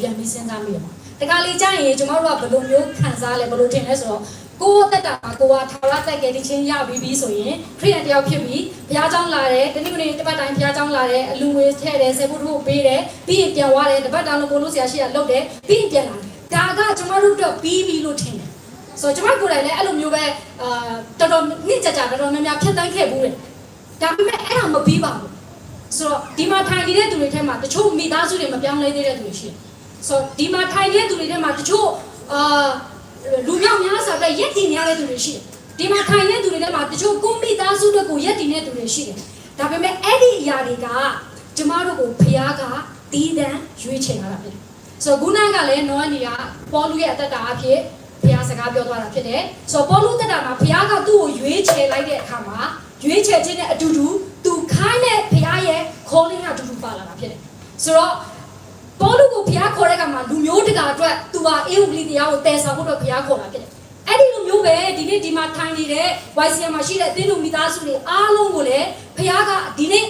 ပြန်ပြီးစဉ်းစားမိရမှာတခါလေကြာရင်ကျွန်တော်တို့ကဘယ်လိုမျိုးခံစားလဲဘယ်လိုထင်လဲဆိုတော့ကိုယ်တက်တာကိုကထာဝရတက်ကယ်တင်ချင်းရပြီးပြီဆိုရင်ခရိယန်တယောက်ဖြစ်ပြီးဘုရားကျောင်းလာတယ်တနည်းနည်းတစ်ပတ်တိုင်းဘုရားကျောင်းလာတယ်အလူငွေထည့်တယ်ဆေဖို့တို့ပေးတယ်ပြီးရင်ပြန်သွားတယ်တစ်ပတ်တောင်လို့ကိုလို့ဆရာရှိရလုပ်တယ်ပြီးရင်ပြန်လာတယ်ဒါကကျွန်တော်တို့တော့ပြီးပြီလို့ထင်တယ်ဆိုတော့ကျွန်တော်ကိုယ်တိုင်လည်းအဲ့လိုမျိုးပဲအာတော်တော်နှစ်ကြကြတော်တော်များများဖြတ်တန်းခဲ့ဘူးတယ်ဒါပေမဲ့အဲ့ဒါမပြီးပါဘူးဆိုတော့ဒီမှာထိုင်နေတဲ့သူတွေထဲမှာတချို့မိသားစုတွေမပြောင်းလဲသေးတဲ့သူတွေရှိတယ် ဆိုတော့ဒီမှာထိုင်နေတဲ့သူတွေထဲမှာတချို့အာလူမျိုးများစွာပဲရက်တည်နေရတဲ့သူတွေရှိတယ်ဒီမှာထိုင်နေတဲ့သူတွေထဲမှာတချို့ကိုမိသားစုတွေကိုရက်တည်နေတဲ့သူတွေရှိတယ်ဒါပေမဲ့အဲ့ဒီအရာတွေကကျမတို့ကိုဖခင်ကတီးတန်းရွေးချယ်လာတာဖြစ်တယ်ဆိုတော့ခုနကလည်းနောနီကပေါ်လူရဲ့အသက်တာအဖြစ်ဘုရားစကားပြောသွားတာဖြစ်တယ်။ဆိုတော့ပေါ်လူတက်တာမှာဘုရားကသူ့ကိုရွေးချယ်လိုက်တဲ့အခါမှာရွေးချယ်ခြင်းနဲ့အတူတူသူခိုင်းတဲ့ဘုရားရဲ့ calling ကအတူတူပါလာတာဖြစ်တယ်။ဆိုတော့ပေါ်လူကို ဘုရားခေါ်တဲ့အခါမှာလူမျိုးတကာအတွက်သူဟာအေဝံဂေလိတရားကိုတည်ဆောင်ဖို့အတွက်ဘုရားခေါ်တာဖြစ်တယ်။အဲ့ဒီလိုမျိုးပဲဒီနေ့ဒီမှာထိုင်နေတဲ့ YCM မှာရှိတဲ့အသင်းလူမိသားစုတွေအားလုံးကိုလည်းဘုရားကဒီနေ့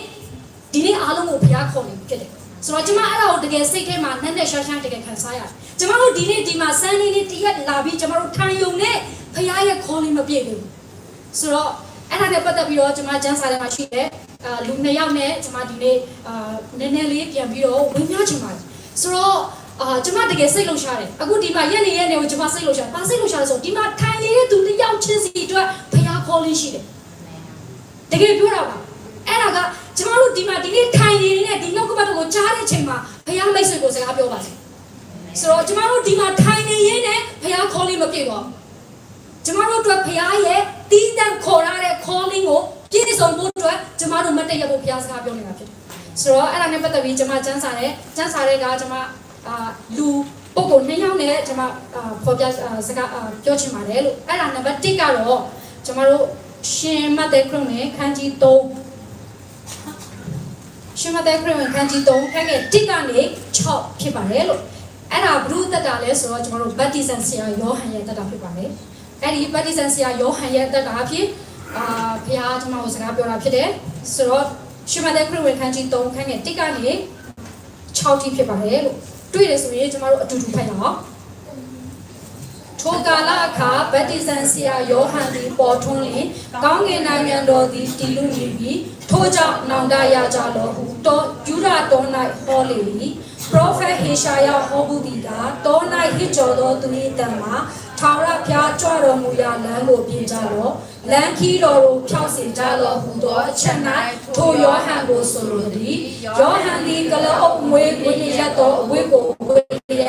ဒီနေ့အားလုံးကိုဘုရားခေါ်နေဖြစ်တယ်။ဆိုတော့ကျမအဲ့ဒါကိုတကယ်စိတ်ထဲမှာနဲ့နဲ့ရှာရှာတကယ်ခံစားရတယ်။ကျမတို့ဒီနေ့ဒီမှာစမ်းနေနေတရက်လာပြီးကျမတို့ထိုင်ယုံနဲ့ဖခင်ရဲ့ calling မပြည့်ဘူး။ဆိုတော့အဲ့ဒါနဲ့ပတ်သက်ပြီးတော့ကျမကျန်းစာထဲမှာရှိတဲ့အာလူနှစ်ယောက်နဲ့ကျမဒီနေ့အာနည်းနည်းလေးပြန်ပြီးတော့ဝင်များချင်ပါတယ်။ ဆိုတော့အာကျမတကယ်စိတ်လှုပ်ရှားတယ်။အခုဒီမှာရက်နေရက်နေကိုကျမစိတ်လှုပ်ရှား။ဘာစိတ်လှုပ်ရှားလဲဆိုတော့ဒီမှာထိုင်နေတဲ့သူတစ်ယောက်ချင်းစီအတွက်ဖခင် calling ရှိတယ်။တကယ်ပြောတာပါ။အဲ့ဒါကကျမတို့ဒီမှာဒီနေ့ထိုင်နေတဲ့ဒီနောက်ကဘက်ကိုကြားတဲ့ချိန်မှာဖခင်မိတ်ဆွေကိုစကားပြောပါစေ။ဆိုတော့ကျမတို့ဒီမှာထိုင်နေရင်းနဲ့ဖခင် calling မပြည့်တော့ဘူး။ကျမတို့အတွက်ဖခင်ရဲ့တီးတန့်ခေါ်ရတဲ့ calling ကိုပြည့်စုံဖို့အတွက်ကျမတို့မတည့်ရဖို့ဖခင်စကားပြောနေတာဖြစ်တယ်။ ဆိုတော့အဲ့ဒါနဲ့ပတ်သက်ပြီးကျမစမ်းစာတယ်စမ်းစာတဲ့ကကျမအာလူပုဂ္ဂိုလ်နှစ်ယောက်နဲ့ကျမအာဖော်ပြအာစကားအာပြောချင်ပါတယ်လို့အဲ့ဒါနံပါတ်1ကတော့ကျမတို့ရှင်မတ်တဲ့ခရုနဲ့ခန်းကြီး3ရှင်မတ်တဲ့ခရုနဲ့ခန်းကြီး3ခန်းငယ်1ကနေ6ဖြစ်ပါတယ်လို့အဲ့ဒါဘုရုသက်တာလဲဆိုတော့ကျမတို့ဗတ်တီဇန်ဆရာယောဟန်ရဲ့သက်တာဖြစ်ပါတယ်အဲ့ဒီဗတ်တီဇန်ဆရာယောဟန်ရဲ့သက်တာအဖြစ်အာဘုရားကျွန်တော်ကိုစကားပြောတာဖြစ်တယ်ဆိုတော့ ရှင်မတ်တဲ့ခရုနဲ့ခန်းကြီး3ခန်းငယ်1ကနေ6ထိဖြစ်ပါတယ်လို့တွေ့တယ်ဆိုရင်ကျမတို့အတူတူဖတ်ရအောင်ထိုကာလအခါဗတ္တိဇန်ဆရာယောဟန်သည်ပေါ်ထွန်းလျင်ကောင်းကင်နိုင်ငံတော်သည်တည်လူနေပြီးထိုကြောင့်နောင်တရကြလောဟုတောယူရတော်၌ဟောလေ၏ပရောဖက်ဟေရှာယဟောဘူးသည်ကတော၌ဟစ်ကြော်သောသူ၏တံမှာ ထာဝရဘုရားကြွတော်မူရာလမ်းကိုပြင်ကြလော့လမ်းခီးတော်ကိုဖြောက်စေကြလော့ဟုသောအချက်၌ထိုယောဟန်ကိုဆိုလိုသည်ယောဟန်သည်ကလအုပ်မွေးကိုရသောအဝိကိုဝေရ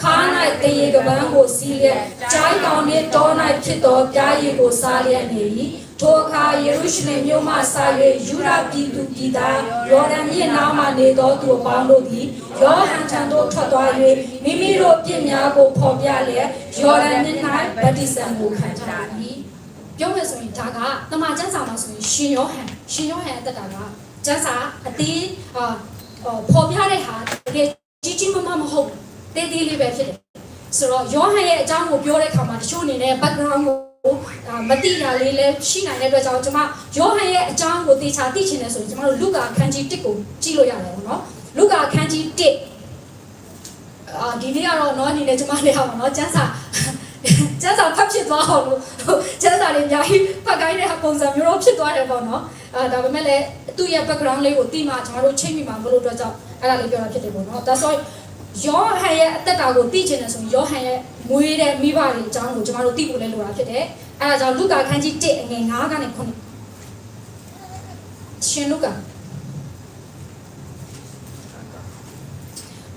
ခါ၌တရေကပန်းကိုစီးလျက်ကျိုင်းကောင်နှင့်တော၌ဖြစ်သောပြားရည်ကိုစားလျက်နေ၏ ထိုအခါယေရုရှလင်မြို့မှစ၍ယူဒပြည်သူပြည်သားယော်ဒန်မြစ်နားမှနေသောသူအပေါင်းတို့သည်ယောဟန်ထံသို့ထွက်သွား၍မိမိတို့ပြစ်များကိုဖော်ပြလျက်ယော်ဒန်မြစ်၌ဗတ္တိဇံကိုခံကြ၏ပြောမယ်ဆိုရင်ဒါကတမန်ကျမ်းစာမှာဆိုရင်ရှင်ယောဟန်ရှင်ယောဟန်အသက်တာကကျမ်းစာအသေးအာဖော်ပြတဲ့ဟာတကယ်ကြီးကြီးမားမားမဟုတ်ဘူးတေးသေးလေးပဲဖြစ်တယ်ဆိုတော့ယောဟန်ရဲ့အကြောင်းကိုပြောတဲ့အခါမှာတချို့အနေနဲ့ background ကိုအာ မသိတာလေးလည်းရှိနိုင်တဲ့အတွက်ကြောင့်ကျွန်မယောဟန်ရဲ့အကြောင်းကိုသေချာသိချင်တယ်ဆိုရင်ကျွန်မတို့လူကာခန်းကြီး1ကိုကြည့်လို့ရတယ်ပေါ့နော်လူကာခန်းကြီး1အာဒီနေ့ကတော့နော်အနေနဲ့ကျွန်မလည်းဟောပါနော်ကျမ်းစာကျမ်းစာဖတ်ဖြစ်သွားအောင်လို့ကျမ်းစာတွေအများကြီးဖတ်ခိုင်းတဲ့ပုံစံမျိုးတော့ဖြစ်သွားတယ်ပေါ့နော်အဲဒါပေမဲ့လည်းသူ့ရဲ့ background လေးကိုသိမှကျွန်တော်တို့ချိန်မိမှာမလို့တော့ကြောင့်အဲ့ဒါလေးပြောတာဖြစ်တယ်ပေါ့နော်ဒါဆိုယောဟန်ရဲ့အသက်တာကိုသိချင်တယ်ဆိုရင်ယောဟန်ရဲ့မွေးတဲ့မိဘတွေအကြောင်းကိုကျွန်တော်တို့သိဖို့လည်းလိုတာဖြစ်တယ် အဲ့ဒါကြောင့်လူကာခန်းကြီး1အငယ်9ကနေ9ရှင်လူကာ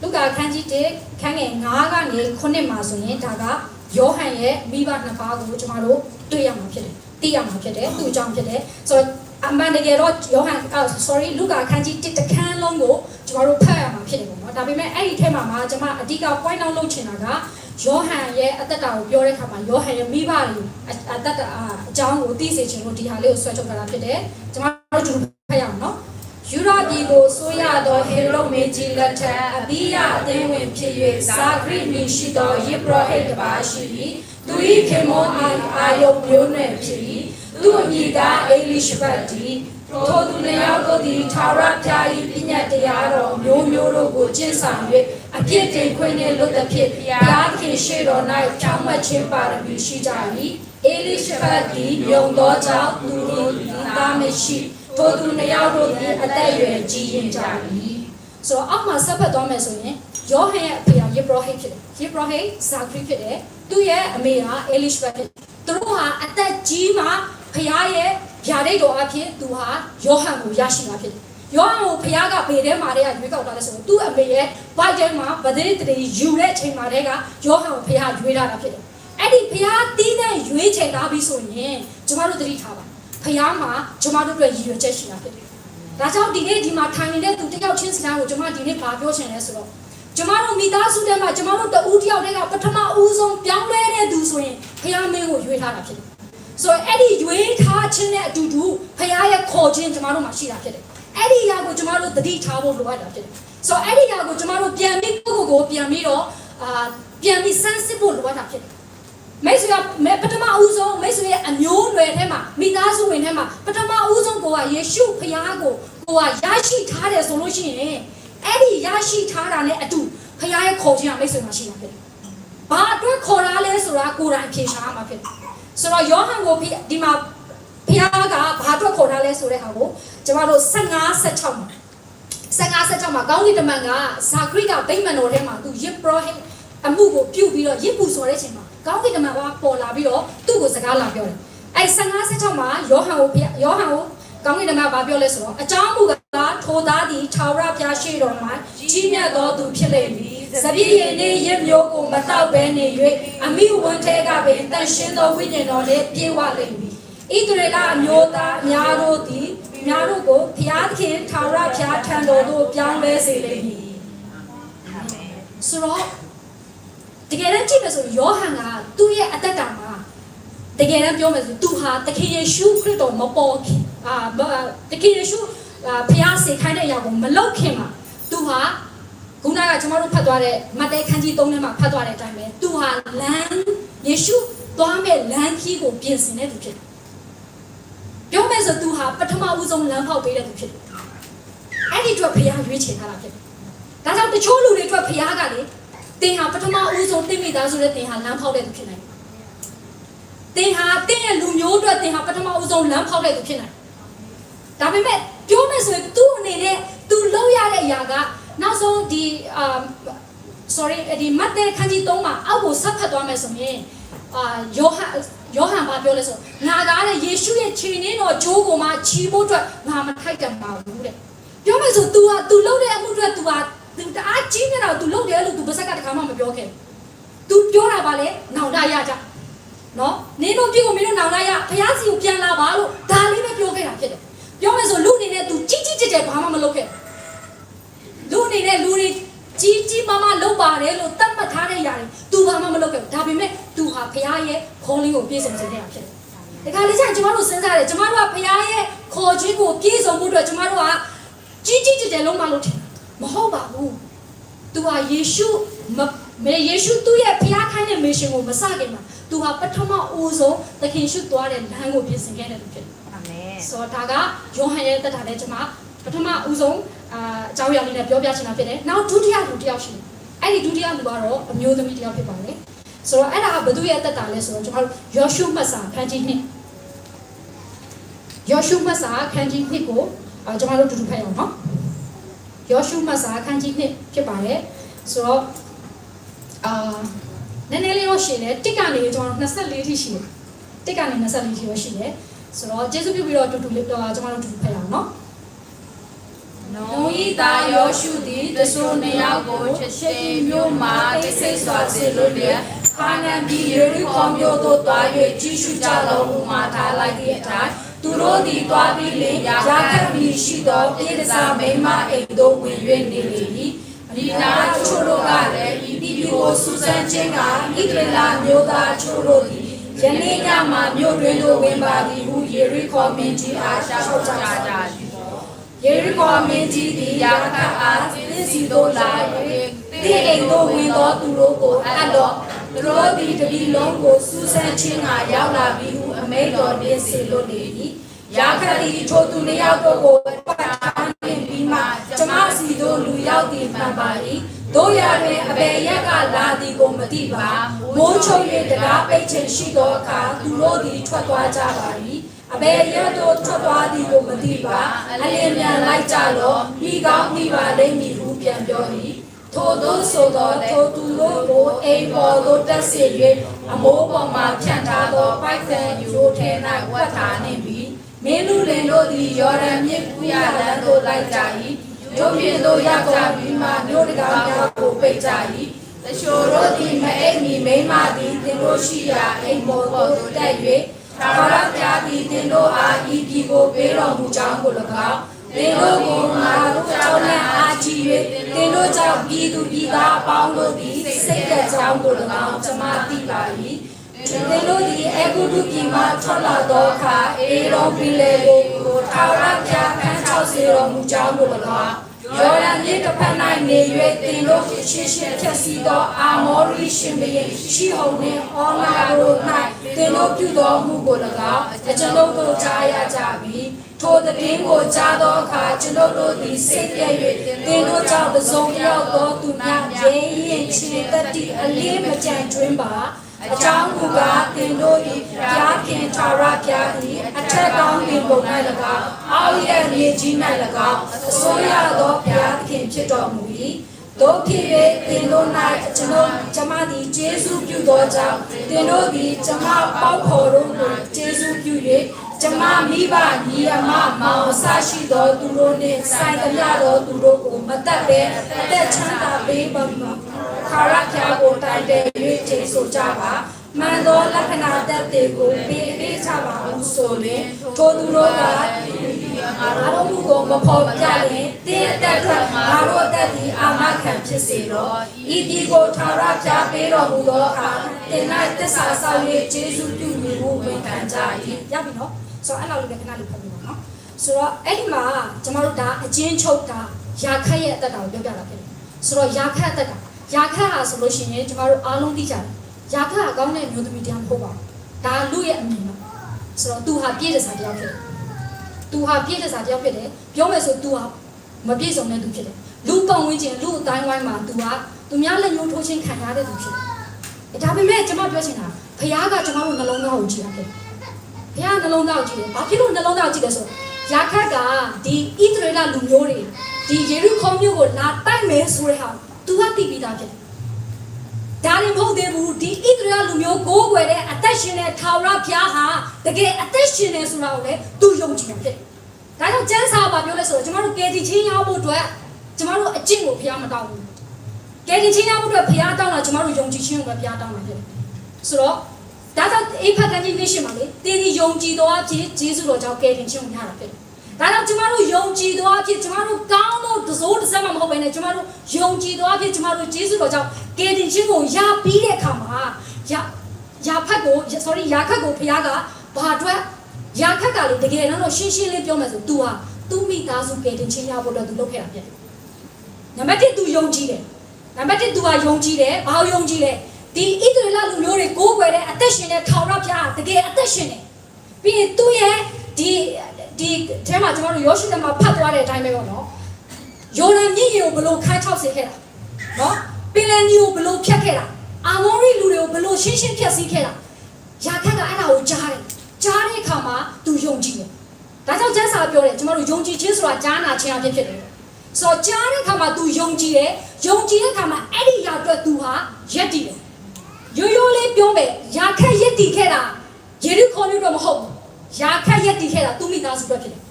လူကာခန်းကြီး1ခန်းငယ်9ကနေ9မှာဆိုရင်ဒါကယောဟန်ရဲ့မိဘနှစ်ပါးကိုကျွန်တော်တို့တွေ့ရမှာဖြစ်တယ်သိရမှာဖြစ်တယ်သူ့အကြောင်းဖြစ်တယ်ဆိုတော့အမှန်တကယ်တော့ယောဟန်အာ sorry လူကာခန်းကြီး1တခန်းလုံးကိုကျွန်တော်တို့ဖတ်ရမှာဖြစ်တယ်ပေါ့နော်ဒါပေမဲ့အဲ့ဒီထဲမှာမှာကျွန်မအဓိက point out လုပ်ချင်တာက ယောဟန်ရဲ့အသက်တာကိုပြောတဲ့အခါမှာယောဟန်ရဲ့မိဘတွေအသက်တာအကြောင်းကိုသိစေချင်လို့ဒီဟာလေးကိုဆွဲထုတ်ထားတာဖြစ်တယ်ကျွန်တော်တို့ဖတ်ရအောင်နော်ယူရပြည်ကိုဆိုရသောဟေရုမေကြီးလက်ထက်အဘိယအသင်းဝင်ဖြစ်၍ဇာခရိမီရှိသောယေဘရဟိတ်တပါရှိ၏သူ၏ခင်မောအာအာယုတ်မျိုးနွယ်ဖြစ်၏သူအမိကအေလိရှဘတ်တီ ထိုသူနှစ်ယောက်တို့သည်ထာဝရဘုရား၏ပြည့်ညတ်တရားတော်မျိုးမျိုးတို့ကိုကျင့်ဆောင်၍အပြစ်တင်ခွင့်နှင့်လွတ်သည်ဖြစ်ဘုရားသခင်ရှေ့တော်၌ဖြောင့်မတ်ခြင်းပါရမီရှိကြ၏အေလိရှဘတ်သည်ယုံသောကြောင့်သူတို့သည်သားမရှိထိုသူနှစ်ယောက်တို့သည်အသက်အရွယ်ကြီးရင်ကြ၏ဆိုတော့အောက်မှာဆက်ဖက်သွားမယ်ဆိုရင်ယောဟန်ရဲ့အဖေကယေဘရဟိတ်ဖြစ်တယ်ယေဘရဟိတ်ဇာခရီဖြစ်တယ်သူ့ရဲ့အမေကအေလိရှဘတ်ဖြစ်သူတို့ဟာအသက်ကြီးမှဖခင်ရဲ့ ဗျာဒိတ်တော်အဖြစ်သူဟာယောဟန်ကိုရရှိတာဖြစ်တယ်ယောဟန်ကိုဖခင်ကဘေထဲမှာတည်းကရွေးကောက်ထားတယ်ဆိုတော့သူ့အမေရဲ့ဘိုက်ထဲမှာဗဒေတရေယူတဲ့အချိန်မှာတည်းကယောဟန်ကိုဖခင်ရွေးထားတာဖြစ်တယ်အဲ့ဒီဖခင်တီးတဲ့ရွေးချိန်ထားပြီဆိုရင်ကျမတို့သတိထားပါဖခင်မှာကျမတို့အတွက်ရည်ရွယ်ချက်ရှိတာဖြစ်တယ်ဒါကြောင့်ဒီနေ့ဒီမှာထိုင်နေတဲ့သူတစ်ယောက်ချင်းစကားကိုကျမဒီနေ့ဗာပြောချင်လဲဆိုတော့ကျမတို့မိသားစုထဲမှာကျမတို့တဦးတစ်ယောက်တည်းကပထမဦးဆုံးပြောင်းလဲတဲ့သူဆိုရင်ဖခင်မင်းကိုရွေးထားတာဖြစ်တယ် ဆိုတော့အဲ့ဒီရွေးထားခြင်းနဲ့အတူတူဖခင်ရဲ့ခေါ်ခြင်းကျမတို့မှာရှိတာဖြစ်တယ်အဲ့ဒီအရာကိုကျမတို့သတိထားဖို့လိုအပ်တာဖြစ်တယ်ဆိုတော့အဲ့ဒီအရာကိုကျမတို့ပြန်ပြီးကိုယ့်ကိုယ်ကိုပြန်ပြီးတော့အာပြန်ပြီးစမ်းစစ်ဖို့လိုအပ်တာဖြစ်တယ်မိတ်ဆွေကမဲပထမဦးဆုံးမိတ်ဆွေရဲ့အမျိုးနွယ်ထဲမှာမိသားစုဝင်ထဲမှာပထမဦးဆုံးကိုကယေရှုဖခင်ကိုကိုကရရှိထားတယ်ဆိုလို့ရှိရင်အဲ့ဒီရရှိထားတာနဲ့အတူဖခင်ရဲ့ခေါ်ခြင်းကမိတ်ဆွေမှာရှိတာဖြစ်တယ်။ဘာအတွက်ခေါ်တာလဲဆိုတာကိုယ်တိုင်ဖြေရှာရမှာဖြစ်တယ်။ ဆိုတော့ယောဟန်ကိုဖိဒီမှာဖခင်ကဘာအတွက်ခေါ်တာလဲဆိုတဲ့ဟာကိုကျမတို့15 16မှာ15 16မှာကောင်းကင်တမန်ကဇာခရိကဗိမ္မာန်တော်ထဲမှာသူယစ်ပရောဟိတ်အမှုကိုပြုတ်ပြီးတော့ယစ်ပူဆိုတဲ့အချိန်မှာကောင်းကင်တမန်ကပေါ်လာပြီးတော့သူ့ကိုစကားလာပြောတယ်။အဲ15 16မှာယောဟန်ကိုဖခင်ယောဟန်ကိုကောင်းကင်တမန်ကဘာပြောလဲဆိုတော့အကြောင်းမူကားထိုသားသည်ထာဝရဘုရားရှိတော်မှာကြီးမြတ်သောသူဖြစ်လိမ့်မည်။ စပြည့်ရည်နေရစ်မျိုးကိုမတောက်ဘဲနေ၍အမိဝန်ထဲကပင်တန်ရှင်းသောဝိညာဉ်တော်နှင့်ပြေဝလိမ့်မည်။ဣသရေလအမျိုးသားအများတို့သည်အများတို့ကိုဘုရားသခင်ထာဝရဘုရားထံတော်သို့ပြောင်းလဲစေလိမ့်မည်။ဆိုတော့တကယ်တမ်းကြည့်မယ်ဆိုရင်ယောဟန်ကသူ့ရဲ့အသက်တာမှာတကယ်တမ်းပြောမယ်ဆိုသူဟာသခင်ယေရှုခရစ်တော်မပေါ်ခင်အာတခင်ယေရှုဖျားစေခိုင်းတဲ့အရာကိုမလုပ်ခင်မှာသူဟာ ခုနကကျွန်တော်တို့ဖတ်သွားတဲ့မဿဲခန်းကြီး3ထဲမှာဖတ်သွားတဲ့အတိုင်းပဲသူဟာလမ်းယေရှုသွားမဲ့လမ်းကြီးကိုပြင်ဆင်တဲ့သူဖြစ်တယ်ပြောမယ်ဆိုသူဟာပထမဦးဆုံးလမ်းဖောက်ပေးတဲ့သူဖြစ်တယ်အဲ့ဒီအတွက်ဖျားရွေးချယ်ထားတာဖြစ်တယ်ဒါကြောင့်တချို့လူတွေအတွက်ဖျားကလေတင်ဟာပထမဦးဆုံးတင်မိသားစုတဲ့တင်ဟာလမ်းဖောက်တဲ့သူဖြစ်နိုင်တယ်တင်ဟာတင်ရဲ့လူမျိုးအတွက်တင်ဟာပထမဦးဆုံးလမ်းဖောက်တဲ့သူဖြစ်နိုင်ဒါပေမဲ့ပြောမယ်ဆိုရင်သူ့အနေနဲ့သူလောက်ရတဲ့အရာက နောက်ဆုံးဒီအာ sorry ဒီမတ်တဲခန်းကြီး3မှာအောက်ကိုဆက်ဖတ်သွားမယ်ဆိုရင်အာယောဟန်ယောဟန်ဘာပြောလဲဆိုငါကားတဲ့ယေရှုရဲ့ခြေနင်းတော်ဂျိုးကိုမှချီဖို့အတွက်ငါမထိုက်တန်ပါဘူးတဲ့ပြောမယ်ဆို तू ဟာ तू လုပ်တဲ့အမှုအတွက် तू ဟာ तू တအားကြီးနေတာ तू လုပ်တယ်လို့ तू ပါစက်ကတခါမှမပြောခဲ့ဘူး तू ပြောတာပါလေနောင်တရကြနော်နင်းတို့ပြည့်ကိုမင်းတို့နောင်တရဘုရားစီကိုပြန်လာပါလို့ဒါလေးပဲပြောခဲ့တာဖြစ်တယ်ပြောမယ်ဆိုလူအနေနဲ့ तू ကြီးကြီးကျယ်ကျယ်ဘာမှမလုပ်ခဲ့ လူအနေနဲ့လူတွေကြီးကြီးမားမားလုပ်ပါတယ်လို့တတ်မှတ်ထားတဲ့ຢာတွေ तू ဘာမှမလုပ်ခဲ့ဘူးဒါပေမဲ့ तू ဟာဘုရားရဲ့ခေါ်လင်းကိုပြည့်စုံစေခဲ့တာဖြစ်တယ်ဒါကလေးကျကျမတို့စဉ်းစားတယ်ကျမတို့ကဘုရားရဲ့ခေါ်ခြင်းကိုပြည့်စုံမှုအတွက်ကျမတို့ကကြီးကြီးကျယ်ကျယ်လုံးမလုပ်တယ်မဟုတ်ပါဘူး သူဟာယေရှုမမေယေရှုသူ့ရဲ့ဖျားခိုင်းတဲ့မစ်ရှင်ကိုမစခင်မှာသူဟာပထမဦးဆုံးသခင်ရှုသွားတဲ့လမ်းကိုပြင်ဆင်ခဲ့တဲ့သူဖြစ်တယ် အာမင် ။ဆိုတော့ဒါကယောဟန်ရဲ့တက်တာနဲ့ကျွန်မပထမဦးဆုံး အာအကြောင်းအရာလေးနဲ့ပြောပြချင်တာဖြစ်တယ်။နောက်ဒုတိယလူတစ်ယောက်ရှိတယ်။အဲ့ဒီဒုတိယလူကတော့အမျိုးသမီးတစ်ယောက်ဖြစ်ပါတယ်။ဆိုတော့အဲ့ဒါကဘသူရဲ့တက်တာလဲဆိုတော့ကျွန်တော်တို့ယောရှုမှတ်စာခန်းကြီးနှစ်ယောရှုမှတ်စာခန်းကြီးနှစ်ကိုအာကျွန်တော်တို့တူတူဖတ်ရအောင်နော်။ယောရှုမှတ်စာခန်းကြီးနှစ်ဖြစ်ပါတယ်။ဆိုတော့အာနည်းနည်းလေးတော့ရှင်တယ်တစ်ကနေကျွန်တော်24ထိရှိတယ်။တစ်ကနေ24ထိပဲရှိတယ်။ဆိုတော့ကျေးဇူးပြုပြီးတော့တူတူလေးတော့ကျွန်တော်တို့တူတူဖတ်ရအောင်နော်။ နုံဤသားယောရှုသည်တဆိုးနှစ်ယောက်ကိုချက်ချင်းမြို့မှတိတ်ဆိတ်စွာစေလွတ်လျက်ခါနန်ပြည်ယေရုခေါမြို့သို့သွား၍ကြီးရှုကြတော်မူမှာထားလိုက်သည့်အတိုင်းသူတို့သည်သွားပြီးလေရာခတ်ပြီးရှိသောပြေတစားမိမအိမ်သို့ဝင်၍နေလေ၏ဒီနာချို့တို့ကလည်းဤဒီကိုစူဇန်ချင်းကဣဒရလာမျိုးသားချို့တို့သည်ယနေ့ညမှာမြို့တွင်သို့ဝင်ပါသည်ဟုယေရိခေါမင်းကြီးအားရှောက်ကြကြသည် ယေရီကောမင်းကြီးသည်ယာခအားသင်စီတို့လာ၍တိအိမ်သို့ဝင်သောသူတို့ကိုအပ်တော်သူတို့သည်တပီလုံးကိုစူးစမ်းခြင်းကရောက်လာပြီးဟုအမိန့်တော်နှင့်ဆေလွတ်နေ၏ယာခသည်ထိုသူနှစ်ယောက်တို့ကိုပတ်ထားနှင့်ပြီးမှကျမစီတို့လူရောက်သည်မှန်ပါ၏တို့ရတွင်အပေရက်ကလာသည်ကိုမသိပါမိုးချုပ်၍တကားပိတ်ခြင်းရှိသောအခါသူတို့သည်ထွက်သွားကြပါ၏ အပေရက်တို့ထွက်သွားသည်ကိုမသိပါအလင်းမြန်လိုက်ကြလောမိကောင်းမိပါလိမ့်မည်ဟုပြန်ပြော၏ထိုတို့ဆိုသောထိုသူတို့ကိုအိမ်ပေါ်သို့တက်စေ၍အမိုးပေါ်မှဖြန့်ထားသောပိုက်ဆံရိုးထဲ၌ဝတ်ထားနှင့်ပြီးမင်းလူလင်တို့သည်ယော်ဒန်မြစ်ကူးရလမ်းသို့လိုက်ကြ၏တို့ဖြင့်တို့ရောက်ကြပြီးမှမြို့တကာများကိုပိတ်ကြ၏တချို့တို့သည်မအိပ်မီမိန်းမသည်သင်တို့ရှိရာအိမ်ပေါ်သို့တက်၍ သာဝရပြာသည်သင်တို့အားဤပြည်ကိုပေးတော်မူကြောင်းကို၎င်းသင်တို့ကိုငါတို့ကြောင့်လည်းအားကြီး၍သင်တို့ကြောင့်ပြည်သူပြည်သားအပေါင်းတို့သည်စိတ်သက်ကြောင်းကို၎င်းကျွန်မသိပါ၏သင်တို့သည်အဂုတုပြည်မှထွက်လာသောအခါအေရောပင်လေကိုထာဝရဘုရားခံချောက်စေတော်မူကြောင်းကို၎င်း ယော်ဒန်မြစ်တစ်ဖက်၌နေ၍သင်တို့ရှင်းရှင်းဖြတ်စီသောအာမောရိရှင်ဘုရင်ရှိဟုန်နှင့်အောနာတို့၌သင်တို့ပြုတော်မူကို၎င်းအကျွန်ုပ်တို့ကြားရကြပြီထိုတည်င်းကိုကြားသောအခါကျွန်ုပ်တို့သည်စိတ်ပြည့်၍သင်တို့ကြောင့်ပစုံရောက်သောသူများရင်းရင်ချစ်တတ်သည့်အလေးမကြံတွင်ပါ အကြောင်းမူကားသင်တို့၏ဘုရားခင်ထာဝရဘုရားသည်အထက်ကောင်းပင်ပုံ၌၎င်းအောက်ရဲ့မြေကြီး၌၎င်းအစိုးရသောဘုရားသခင်ဖြစ်တော်မူ၏တို့ဖြစ်၍သင်တို့၌ကျွန်ုပ်ကျမသည်ကျေးဇူးပြုသောကြောင့်သင်တို့သည်ကျမပေါက်ဖော်တို့ကိုကျေးဇူးပြု၍ ကျမမိဘညီအမမောင်ဆရှိသောသူတို့နှင့်ဆိုင်သမျှသောသူတို့ကိုမတတ်ဘဲအသက်ချမ်းသာပေးပါမည်ခါရဖျားကိုတိုင်တယ်၍ကျေးဇူးကြပါမှန်သောလက္ခဏာသက်တွေကိုပေးပေးကြပါဟုဆိုလျင်ထိုသူတို့ကငါတို့လူကိုမဖော်ပြရင်တင်းအတက်ထွက်ငါတို့အသက်ဒီအာမခံဖြစ်စေတော့ဤဒီကိုထာဝရပြပေးတော်မူသောအခါတင်၌တစ္ဆာဆောင်၍ယေရှုပြုနေမှုဝန်ခံကြ၏ရပြီနော် ဆိုတော့အဲ့လောက်လေးပဲခဏလေးဖတ်ပြပါနော်ဆိုတော့အဲ့ဒီမှာကျမတို့ဒါအချင်းချုပ်တာယာခတ်ရဲ့အသက်တာကိုပြောပြတာဖြစ်တယ်ဆိုတော့ယာခတ်အသက်တာယာခတ်ဟာဆိုလို့ရှိရင်ကျမတို့အားလုံးသိကြတယ်ယာခတ်ကကောင်းတဲ့မျိုးသမီးတရားမဟုတ်ပါဘူးဒါလူရဲ့အမြင်ပါဆိုတော့သူဟာပြည့်တဲ့စာတရားဖြစ်တယ် तू ဟာပြည့်တဲ့စာတယောက်ဖြစ်တယ်ပြောမယ်ဆို तू ဟာမပြည့်စုံတဲ့သူဖြစ်တယ်လူပုံဝင်ခြင်းလူအတိုင်းဝိုင်းမှာ तू ဟာသူများလက်ညှိုးထိုးခြင်းခံရတဲ့သူဖြစ်တယ်ဒါပေမဲ့ကျွန်မပြောချင်တာဖခင်ကကျွန်တော်တို့နှလုံးသားကိုကြည့်ရခဲ့ဖ ခင်နှလုံးသားကိုကြည့်တယ်ဘာဖြစ်လို့နှလုံးသားကိုကြည့်လဲဆိုယာခတ်ကဒီဣသရေလလူမျိုးတွေဒီယေရုခေါမြို့ကိုလာတိုက်မယ်ဆိုတဲ့ဟာ तू ကသိပြီးသားဖြစ်တယ်ဒါရင်မဟုတ်သေးဘူးဒီဣသရေလလူမျိုးကိုးကွယ်တဲ့အသက်ရှင်တဲ့ထာဝရဘုရားဟာတကယ်အသက်ရှင်နေဆိုတာကိုလည်းသူယုံကြည်တယ်ဖြစ်တယ်ဒါကြောင့်ကျမ်းစာပါပြောလဲဆိုတော့ကျမတို့ကယ်တင်ချင်းရောက်ဖို့အတွက်ကျမတို့အကျင့်ကိုဘုရားမတောင်းဘူး။ကယ်တင်ချင်းရောက်ဖို့အတွက်ဘုရားတောင်းတာကျမတို့ယုံကြည်ခြင်းကိုပဲဘုရားတောင်းတာဖြစ်တယ်။ဆိုတော့ ဒါကြောင့်အိဖတ်ကန်ကြီးနေရှင်ပါလေ။တင်းဒီယုံကြည်တော်အဖြစ်ဂျေဇုတော်ကြောင့်ကယ်တင်ခြင်းကိုရတာဖြစ်တယ်။ဒါကြောင့်ကျမတို့ယုံကြည်တော်အဖြစ်ကျမတို့ကောင်းသောတစိုးတစ်စက်မှမဟုတ်ဘဲနဲ့ကျမတို့ယုံကြည်တော်အဖြစ်ကျမတို့ဂျေဇုတော်ကြောင့်ကယ်တင်ခြင်းကိုရပြီးတဲ့အခါမှာရရာဖတ်ကို sorry ရာခတ်ကိုဘုရားကဘာအတွက် ရာခက်ကလေတကယ်တော့ရှင်းရှင်းလေးပြောမယ်ဆို तू ဟာသူ့မိသားစုကယ်တင်ချင်းရဖို့တော့ तू လုပ်ခဲ့တာဖြစ်တယ်။နံပါတ်1 तू ယုံကြည်တယ်။နံပါတ်1 तू ဟာယုံကြည်တယ်။ဘာလို့ယုံကြည်လဲ။ ဒီဣသရေလလူမျိုးတွေကိုးကွယ်တဲ့အသက်ရှင်တဲ့ထောင်ရဖျားတကယ်အသက်ရှင်တယ်ပြီးရင်သူ့ရဲ့ဒီဒီအဲမှာကျွန်တော်တို့ယောရှုသမားဖတ်သွားတဲ့အတိုင်းပဲပေါ့နော်ယော်ဒန်မြစ်ရေကိုဘလို့ခန်း60ခဲ့တာနော်ပင်လယ်နီကိုဘလို့ဖြတ်ခဲ့တာအာမောရိလူတွေကိုဘလို့ရှင်းရှင်းဖြတ်စည်းခဲ့တာယာခက်ကအဲ့ဒါကိုကြားတယ်ကြားတဲ့အခါမှာသူယုံကြည်တယ်ဒါကြောင့်ကျမ်းစာပြောတယ်ကျွန်တော်တို့ယုံကြည်ခြင်းဆိုတာကြားနာခြင်းအဖြစ်ဖြစ်တယ်ဆိုတော့ကြားတဲ့အခါမှာ तू ယုံကြည်တယ်ယုံကြည်တဲ့အခါမှာအဲ့ဒီရာအတွက် तू ဟာယက်တည်တယ် ရိုးရိုးလေးပြောမယ်ယာခက်ရက်တီခဲ့တာယေရုခေါလုတော့မဟုတ်ဘူးယာခက်ရက်တီခဲ့တာသူမိသားစုတော့ဖြစ်တယ်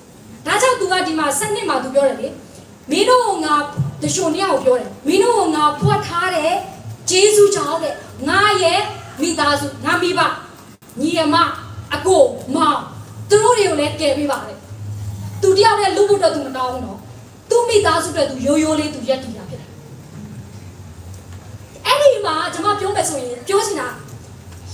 ဒါကြောင့်သူကဒီမှာစနစ်မှာသူပြောတယ်လေမင်းတို့ငါတရှုံတရားကိုပြောတယ်မင်းတို့ငါဖွက်ထားတဲ့ဂျေဇုကြောင့်တဲ့ငါရဲ့မိသားစုငါမိဘညီအမအကိုမောင်သူတို့တွေကိုလည်းကယ်ပေးပါလေသူတယောက်နဲ့လူဖို့တော့သူမတောင်းဘူးနော်သူမိသားစုအတွက်သူရိုးရိုးလေးသူရက်တီတာ မှာကျွန်မပြောမယ်ဆိုရင်ပြောချင်တာ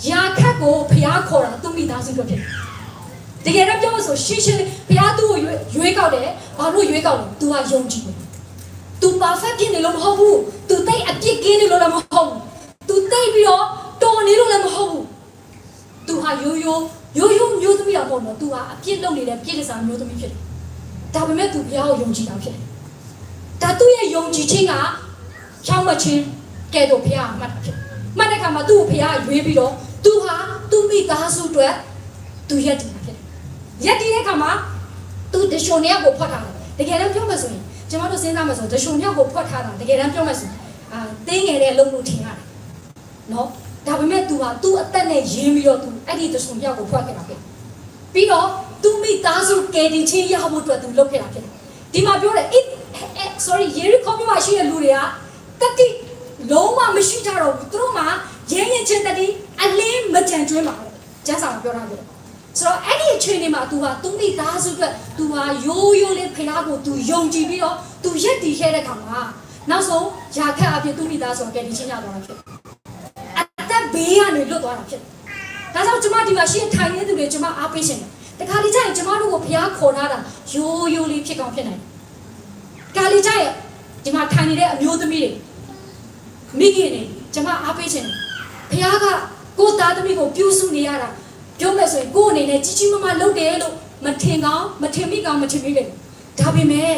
ယာခတ်ကိုဖျားခေါ်တာသူ့မိသားစုအတွက်ဖြစ်တယ်။တကယ်တော့ပြောလို့ဆိုရှင်းရှင်းလေးဖျားသူ့ကိုရွေးရွေးကောက်တယ်။ဘာလို့ရွေးကောက်လဲ။ तू ကယုံကြည်တယ်။ तू perfect ဖြစ်နေလို့မဟုတ်ဘူး။ तू တိတ်အပြစ်ကင်းနေလို့လည်းမဟုတ်ဘူး။ तू တိတ်ပြီးတော့တော်နေလို့လည်းမဟုတ်ဘူး။ तू ဟာရိုးရိုးရိုးရိုးမျိုးသမီးတော့မဟုတ်တော့ तू ဟာအပြစ်လုပ်နေတဲ့ပြစ်ဒစာမျိုးသမီးဖြစ်တယ်။ဒါပေမဲ့ तू ဘုရားကိုယုံကြည်တာဖြစ်တယ်။ဒါသူ့ရဲ့ယုံကြည်ခြင်းက ချောင်းမချင်း ကဲတော့ဖះမှတ်တာဖြစ်မှတ်တဲ့ခါမှာသူ့ကိုဖះရွေးပြီးတော့သူဟာသူ့မိသားစုအတွက်သူရက်တည်တာဖြစ်တယ်ရက်တည်တဲ့ခါမှာသူတရှုံနေကိုဖွက်ထားတယ်တကယ်တော့ပြောမှဆိုရင်ကျမတို့စဉ်းစားမှဆိုတရှုံနေကိုဖွက်ထားတာတကယ်တမ်းပြောမှဆိုရင်အာတင်းငယ်တဲ့အလုပ်လို့ထင်ရတယ်နော်ဒါပေမဲ့ तू ဟာ तू အသက်နဲ့ရင်းပြီးတော့ तू အဲ့ဒီတရှုံမြောက်ကိုဖွက်ခဲ့တာဖြစ်တယ်ပြီးတော့ तू မိသားစုကယ်တင်ချင်းရဖို့အတွက် तू လုပ်ခဲ့တာဖြစ်တယ်ဒီမှာပြောတယ် it eh, sorry ယေရီခေါမျိုးမှာရှိတဲ့လူတွေကတတိ လုံးဝမရှိကြတော့ဘူးသူတို့မှာရဲရင်ချင်းတတိအလင်းမကြံကျွေးပါဘူးကျန်းစာပြောတာပြောဆိုတော့အဲ့ဒီအချိန်လေးမှာ तू ဟာသူမိသားစုအတွက် तू ဟာရိုးရိုးလေးဖခင်ကို तू ယုံကြည်ပြီးတော့ तू ရက်တည်ခဲ့တဲ့ခါမှာနောက်ဆုံးယာခတ်အဖြစ်သူမိသားစုကယ်တင်ချင်းရသွားတာဖြစ်အသက်ဘေးကနေလွတ်သွားတာဖြစ်ဒါကြောင့်ကျွန်မဒီမှာရှင်းထိုင်နေသူတွေကျွန်မအားပေးရှင်တယ်တခါလေကျရင်ကျွန်မတို့ကိုဖခင်ခေါ်ထားတာရိုးရိုးလေးဖြစ်ကောင်းဖြစ်နိုင်တယ်ကာလီကျရဲ့ဒီမှာထိုင်နေတဲ့အမျိုးသမီးတွေ မိခင်တွေကျွန်မအားပေးရှင်တယ်ဖခင်ကကိုယ်သားသမီးကိုပြုစုနေရတာပြောမယ်ဆိုရင်ကိုယ်အနေနဲ့ကြီးကြီးမားမားလုပ်တယ်လို့မထင်ကောင်းမထင်မိကောင်းမထင်မိတယ်ဒါပေမဲ့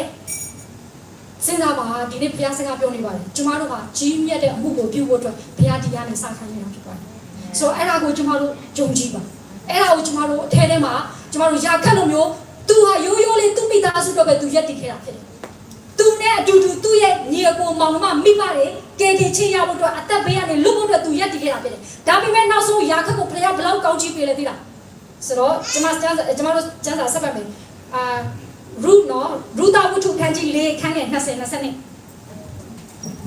စဉ်းစားပါဒီနေ့ဘုရားစကားပြောနေပါတယ်ကျမတို့ကကြီးမြတ်တဲ့အမှုကိုပြုဖို့အတွက်ဘုရားတရားနဲ့စခိုင်းနေတာဖြစ်ပါတယ်ဆိုတော့အဲ့ဒါကိုကျမတို့ယုံကြည်ပါအဲ့ဒါကိုကျမတို့အထဲထဲမှာကျမတို့ရာခတ်လို့မျိုးသူဟာရိုးရိုးလေးသူ့မိသားစုတော့ပဲသူရက်တည်ခဲ့တာဖြစ်တယ်သူ နဲ့အတူတူသူ့ရဲ့ညီအကိုမောင်နှမမိဘတွေကယ်တင်ချင်းရဖို့အတွက်အသက်ဘေးကနေလွတ်ဖို့အတွက်သူရက်တည်ခဲ့တာဖြစ်တယ်ဒါပေမဲ့နောက်ဆုံးရာခတ်ကိုဘုရားဘယ်လောက်ကောင်းချီးပေးလဲသိလားဆိုတော့ကျမကျန်ကျမတို့ကျန်စာဆက်ပတ်မယ်အာ root နော် root ဝတ္ထုခန်းကြီး၄ခန်းငယ်20 20နှစ်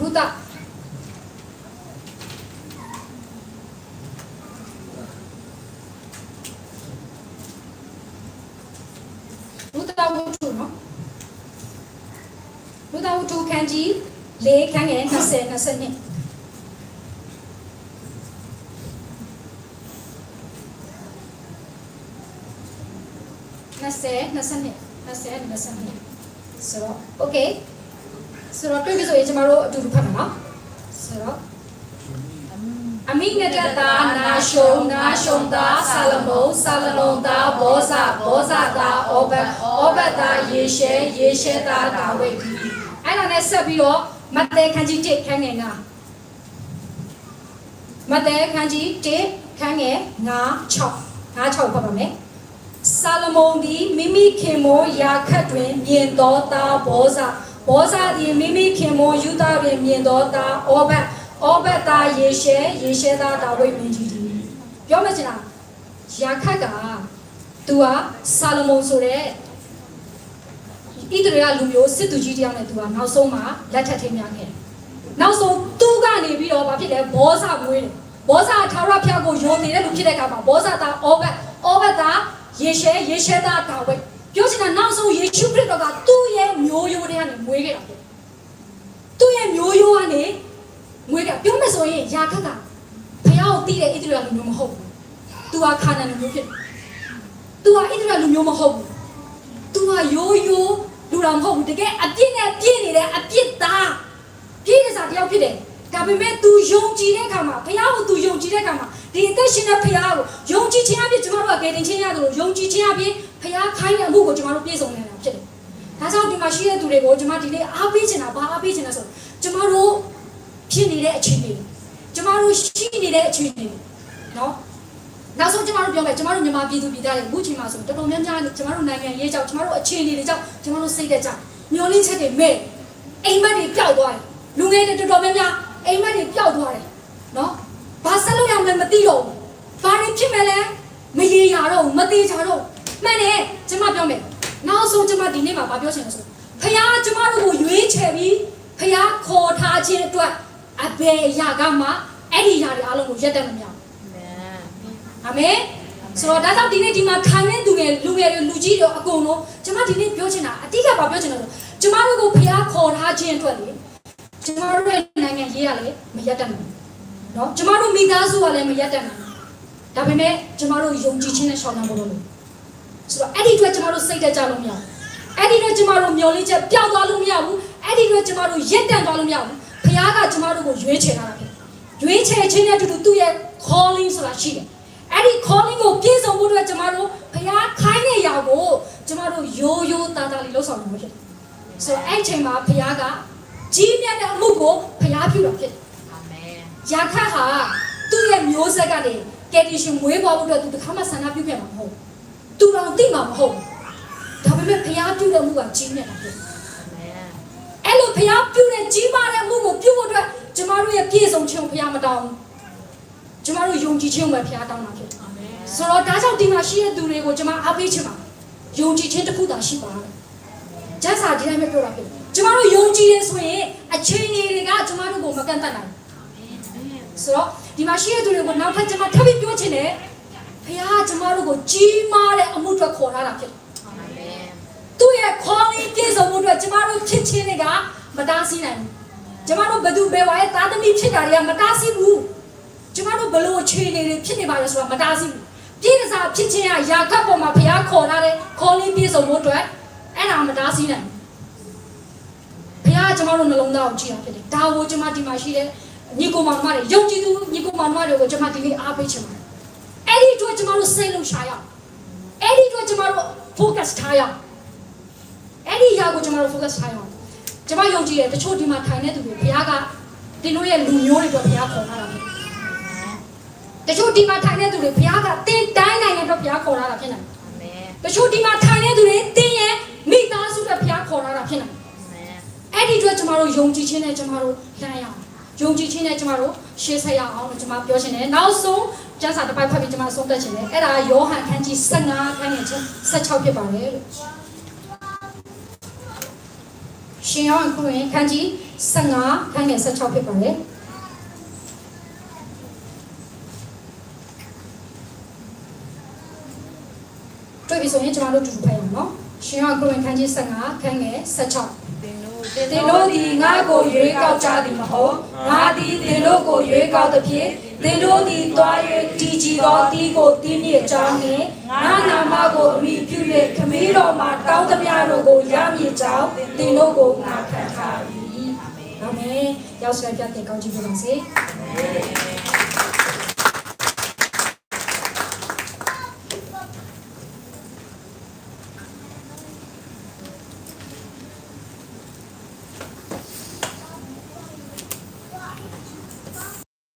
root ရူတာဝတ္ထုနော် ရူတာဝတ္ထုခန်းကြီး၄ခန်းငယ်20 20နှစ်20 20နှစ်20 20နှစ်ဆိုတော့ okay ဆိုတော့တွေ့ပြီဆိုရင်ကျမတို့အတူတူဖတ်မှာနော်ဆိုတော့အမိငတတာနာရှုံနာရှုံတာဆာလမုန်ဆာလမုန်တာဘောဇဘောဇတာအောဘတ်အောဘတ်တာယေရှဲယေရှဲတာဒါဝိဒ် အဲ့ဒါနဲ့ဆက်ပြီးတော့မဿဲခန်းကြီး1ခန်းငယ်9မဿဲခန်းကြီး1ခန်းငယ်9 6 9 6ဖတ်ပါမယ်ဆာလမုန်သည်မိမိခင်မောယာခတ်တွင်မြင်သောသားဘောဇဘောဇသည်မိမိခင်မောယူဒတွင်မြင်သောသားအောဘတ်အောဘတ်သားယေရှဲယေရှဲသားဒါဝိဒ်မင်းကြီးသည်ပြောမချင်တာယာခတ်ကသူကဆာလမုန်ဆိုတဲ့ ဣသရေလလူမျိုးစစ်သူကြီးတယောက်နဲ့သူကနောက်ဆုံးမှာလက်ထပ်ထင်းများခဲ့တယ်နောက်ဆုံးသူကနေပြီးတော့ဘာဖြစ်လဲဘောဇမွေးတယ်ဘောဇထာဝရဘုရားကိုယုံနေတဲ့လူဖြစ်တဲ့အခါမှာဘောဇသားအောဘတ်အောဘတ်သားယေရှဲယေရှဲသားဒါဝိဒ်ပြောချင်တာနောက်ဆုံးယေရှုခရစ်တော်ကသူ့ရဲ့မျိုးရိုးတွေကနေမွေးခဲ့တာဖြစ်သူ့ရဲ့မျိုးရိုးကနေမွေးခဲ့ပြောမယ်ဆိုရင်ယာခတ်ကဘုရားကိုတည်တဲ့ဣသရေလလူမျိုးမဟုတ်ဘူးသူကခါနန်လူမျိုးဖြစ်တယ်သူကဣသရေလလူမျိုးမဟုတ်ဘူး तू ဟာရိုးရိုး လူတော်မဟုတ်ဘူးတကယ်အပြစ်နဲ့ပြည့်နေတဲ့အပြစ်သားပြည့်နေစားတယောက်ဖြစ်တယ်ဒါပေမဲ့ तू ယုံကြည်တဲ့အခါမှာဘုရားကို तू ယုံကြည်တဲ့အခါမှာဒီအသက်ရှင်တဲ့ဘုရားကိုယုံကြည်ခြင်းအပြင်ကျမတို့ကကယ်တင်ခြင်းရတယ်လို့ယုံကြည်ခြင်းအပြင်ဘုရားခိုင်းတဲ့အမှုကိုကျမတို့ပြည့်စုံနေတာဖြစ်တယ်ဒါကြောင့်ဒီမှာရှိတဲ့သူတွေကိုကျမဒီနေ့အားပေးချင်တာဘာအားပေးချင်လဲဆိုတော့ကျမတို့ဖြစ်နေတဲ့အခြေအနေကျမတို့ရှိနေတဲ့အခြေအနေနော် နောက်ဆုံးကျမတို့ပြောမယ်ကျမတို့မြန်မာပြည်သူပြည်သားတွေအခုချိန်မှာဆိုတော်တော်များများကျမတို့နိုင်ငံရေးကြောင့်ကျမတို့အခြေအနေတွေကြောင့်ကျမတို့စိတ်သက်ကြမျောလင်းချက်တွေမဲ့အိမ်မက်တွေပျောက်သွားတယ်လူငယ်တွေတော်တော်များများအိမ်မက်တွေပျောက်သွားတယ်နော်ဘာဆက်လို့ရမလဲမသိတော့ဘူးဘာတွေဖြစ်မယ်လဲမရေရာတော့ဘူးမသေးချာတော့ဘူးမှန်တယ်ကျမပြောမယ်နောက်ဆုံးကျမဒီနေ့မှာဘာပြောချင်လဲဆိုဖခင်ကျမတို့ကိုရွေးချယ်ပြီးဖခင်ခေါ်ထားခြင်းအတွက်အဘယ်အရာကမှအဲ့ဒီအရာတွေအားလုံးကိုရက်တက်မမြောက် အာမင်ဆိုတော့ဒါကြောင့်ဒီနေ့ဒီမှာထိုင်နေသူငယ်လူငယ်တွေလူကြီးတွေအကုန်လုံးကျမဒီနေ့ပြောချင်တာအတိအကျပါပြောချင်တယ်ဆိုကျမတို့ကိုဖျားခေါ်ထားခြင်းအတွက်လေကျမတို့ရဲ့နိုင်ငံရေးရလေမရက်တတ်ဘူးเนาะကျမတို့မိသားစုကလည်းမရက်တတ်ဘူးဒါပေမဲ့ကျမတို့ယုံကြည်ခြင်းနဲ့ရှောင်လန်းဖို့လို့ဆိုတော့အဲ့ဒီအတွက်ကျမတို့စိတ်တက်ကြလို့မရဘူးအဲ့ဒီအတွက်ကျမတို့မျောလင်းချက်ပျောက်သွားလို့မရဘူးအဲ့ဒီအတွက်ကျမတို့ရက်တန့်သွားလို့မရဘူးဖျားကကျမတို့ကိုရွေးချယ်ထားတာဖြစ်ရွေးချယ်ခြင်းနဲ့အတူတူသူ့ရဲ့ calling ဆိုတာရှိတယ် အဲ့ဒီ calling ကိုပြည့်စုံဖို့အတွက်ကျမတို့ဘုရားခိုင်းတဲ့ຢာကိုကျမတို့ရိုးရိုးသားသားလေးလှုပ်ဆောင်လို့ဖြစ်တယ်။ဆိုတော့အဲ့ဒီအချိန်မှာဘုရားကကြီးမြတ်တဲ့အမှုကိုဖျားပြုတာဖြစ်တယ်အာမင်ယာခတ်ဟာသူ့ရဲ့မျိုးဆက်ကနေကယ်တီရှင်မွေးပေါ်ဖို့အတွက်သူတစ်ခါမှဆန္ဒပြုခဲ့မှာမဟုတ်ဘူး။သူတော်သိမှာမဟုတ်ဘူး။ဒါပေမဲ့ဖျားပြုတဲ့မှုကကြီးမြတ်တာဖြစ်တယ်အာမင်။အဲ့လိုဖျားပြုတဲ့ကြီးမားတဲ့မှုကိုပြုဖို့အတွက်ကျမတို့ရဲ့ပြည့်စုံခြင်းကိုဖျားမတောင်းဘူး။ ကျမတို့ယုံကြည်ခြင်းကိုပဲဖျားတောင်းတာဖြစ်တယ်အာမင်။ဆိုတော့ဒါကြောင့်ဒီမှာရှိတဲ့သူတွေကိုကျမအားပေးချင်ပါယုံကြည်ခြင်းတစ်ခုသာရှိပါလား။ကျမ်းစာဒီတိုင်းပဲပြောတာဖြစ်တယ်။ကျမတို့ယုံကြည်ရဆိုရင်အချိန်တွေကကျမတို့ကိုမကန့်တတ်နိုင်ဘူးဆိုတော့ဒီမှာရှိတဲ့သူတွေကိုနောက်ထပ်ကျွန်မထပ်ပြီးပြောချင်တယ်ဖခင်ကကျမတို့ကိုကြီးမားတဲ့အမှုအတွက်ခေါ်ထားတာဖြစ်တယ်အာမင်။သူ့ရဲ့ခေါ်လေးပြည့်စုံမှုအတွက်ကျမတို့ဖြစ်ချင်းတွေကမတားဆီးနိုင်ဘူး။ကျမတို့ဘယ်သူဘယ်ဝါရဲ့သားသမီးဖြစ်တာတွေကမတားဆီးဘူး။ ကျမတို့ဘလို့အခြေအနေတွေဖြစ်နေပါလဲဆိုတာမတားဆီးဘူး။ပြည့်စုံဖြစ်ချင်းကယာကပ်ပေါ်မှာဖခင်ခေါ်ထားတဲ့ခေါ်လေးပြည့်စုံမှုအတွက်အဲ့ဒါမတားဆီးနိုင်ဘူး။ဖခင်ကကျမတို့နှလုံးသားကိုကြည့်တာဖြစ်တယ်။ဒါကိုကျမဒီမှာရှိတဲ့ညီကိုမောင်မတွေယုံကြည်သူညီကိုမောင်မတွေကိုကျမဒီနေ့အားပေးချင်ပါတယ်။အဲ့ဒီအတွက်ကျမတို့စိတ်လုံးရှာရအောင်။အဲ့ဒီအတွက်ကျမတို့ focus ထားရအောင်။အဲ့ဒီအရာကိုကျမတို့ focus ထားရအောင်။ကျမယုံကြည်တယ်တချို့ဒီမှာထိုင်နေသူတွေဘုရားကတင်တို့ရဲ့လူမျိုးတွေအတွက်ဘုရားခေါ်ထားတာဖြစ် တယ်။တချို့ဒီမှာထိုင်နေသူတွေဘုရားကတင်တိုင်းနိုင်ငံအတွက်ဘုရားခေါ်ထားတာဖြစ်တယ်အာမင်။တချို့ဒီမှာထိုင်နေသူတွေတင်ရဲ့မိသားစုအတွက်ဘုရားခေါ်ထားတာဖြစ်တယ်အာမင်အဲ့ဒီအတွက်ကျမတို့ယုံကြည်ခြင်းနဲ့ကျမတို့လမ်းရအောင်ယုံကြည်ခြင်းနဲ့ကျမတို့ရှေ့ဆက်ရအောင်လို့ကျမပြောချင်တယ်နောက်ဆုံးကျမ်းစာတစ်ပိုက်ဖတ်ပြီးကျမဆုံးသက်ချင်တယ်အဲ့ဒါယောဟန်ခန်းကြီး15ခန်းငယ်ချက်16ဖြစ်ပါတယ်လို့ရှင်ယောဟန်ခန်းခန်းကြီး15ခန်းငယ်16ဖြစ်ပါတယ် တွေ့ပြီဆိုရင်ကျမတို့တူတူဖတ်ရအောင်နော်ရှင်ယောဟန်ခန်းခန်းကြီး15ခန်းငယ်16သင်တို့သင်တို့သည်ငါ့ကိုရွေးကောက်ကြသည်မဟုတ်ငါသည်သင်တို့ကိုရွေးကောက်သဖြင့်သင်တို့သည်တွား၍တည်ကြည်သောတီးကိုတီးမြစ်ကြောင်းနှင့်ငါနာမကိုအမိပြု၍ခမည်းတော်မှာတောင်းသမျှတို့ကိုရမည်ကြောင်းသင်တို့ကိုငါခံထား၏အာမင်ရောက်စွာပြတ်တဲ့ကောင်းချီးပေးပါစေအာမင်